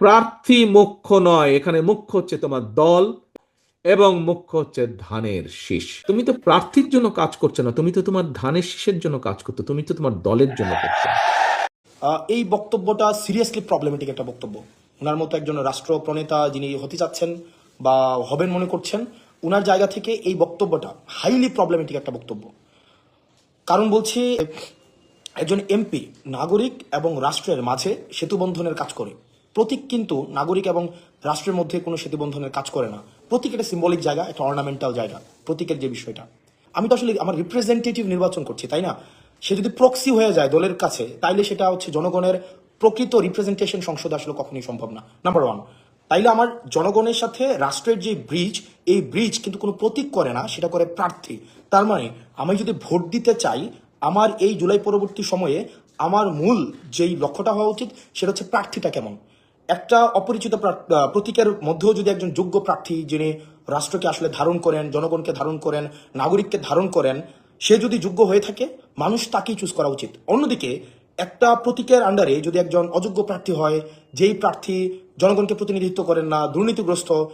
প্রার্থী মুখ্য নয়, এখানে মুখ্য হচ্ছে তোমার দল এবং মুখ্য হচ্ছে ধানের শীষ। তুমি তো প্রার্থীর জন্য কাজ করছ না, তুমি তো তোমার ধানের শীষের জন্য কাজ করছ, তুমি তো তোমার দলের জন্য করছ। এই বক্তব্যটা সিরিয়াসলি প্রবলেমেটিক একটা বক্তব্য। ওনার মতো একজন রাষ্ট্র প্রণেতা যিনি হতে চাচ্ছেন বা হবেন মনে করছেন ওনার জায়গা থেকে এই বক্তব্যটা হাইলি প্রবলেমেটিক একটা বক্তব্য। কারণ বলছি, একজন এমপি, নাগরিক এবং রাষ্ট্রের মাঝে সেতু বন্ধনের কাজ করে। প্রতীক কিন্তু নাগরিক এবং রাষ্ট্রের মধ্যে কোনো সেতু বন্ধনের কাজ করে না। প্রতীক একটা সিম্বলিক জায়গা, একটা অর্নামেন্টাল জায়গা, প্রতীকের যে বিষয়টা। আমি তো আসলে আমার রিপ্রেজেন্টেটিভ নির্বাচন করছি, তাই না? সে যদি প্রক্সি হয়ে যায় দলের কাছে, তাইলে সেটা হচ্ছে জনগণের প্রকৃত রিপ্রেজেন্টেশন সংসদে আসলে কখনোই সম্ভব না। নাম্বার ওয়ান তাইলে আমার জনগণের সাথে রাষ্ট্রের যে ব্রিজ এই ব্রিজ কিন্তু কোনো প্রতীক করে না, সেটা করে প্রার্থী। তার মানে আমি যদি ভোট দিতে চাই, আমার এই জুলাই পরবর্তী সময়ে আমার মূল যেই লক্ষ্যটা হওয়া উচিত, সেটা হচ্ছে প্রার্থীটা কেমন? একটা অপরিচিত প্রা- প্রতীকের মধ্যেও যদি একজন যোগ্য প্রার্থী যিনি রাষ্ট্রকে আসলে ধারণ করেন, জনগণকে ধারণ করেন, নাগরিককে ধারণ করেন, সে যদি যোগ্য হয়ে থাকে, মানুষ তাকেই চুজ করা উচিত। অন্যদিকে, একটা প্রতীকের আন্ডারে যদি একজন অযোগ্য প্রার্থী হয়, যেই প্রার্থী জনগণকে প্রতিনিধিত্ব করেন না, দুর্নীতিগ্রস্ত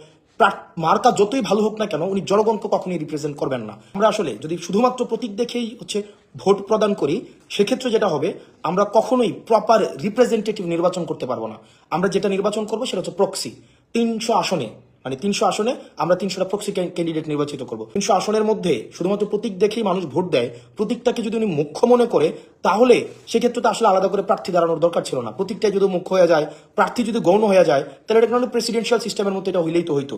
মার্কা যতই ভালো হোক না কেন, উনি জনগণকে কখনোই রিপ্রেজেন্ট করবেন না। আমরা আসলে যদি শুধুমাত্র প্রতীক দেখেই হচ্ছে ভোট প্রদান করি, সেক্ষেত্রে যেটা হবে, আমরা কখনোই প্রপার রিপ্রেজেন্টেটিভ নির্বাচন করতে পারব না। আমরা যেটা নির্বাচন করব সেটা হচ্ছে প্রক্সি তিনশো আসনে মানে তিনশো আসনে আমরা তিনশোটা প্রক্সি ক্যান্ডিডেট নির্বাচিত করব। তিনশো আসনের মধ্যে শুধুমাত্র প্রতীক দেখেই মানুষ ভোট দেয়, প্রতীকটাকে যদি উনি মুখ্য মনে করে, তাহলে সেক্ষেত্রে তো আসলে আলাদা করে প্রার্থী দাঁড়ানোর দরকার ছিল না। প্রতীকটাই যদি মুখ্য হয়ে যায়, প্রার্থী যদি গৌণ হয়ে যায়, তাহলে এটা প্রেসিডেন্সিয়াল সিস্টেমের মধ্যে এটা হইলেই তো হইতো।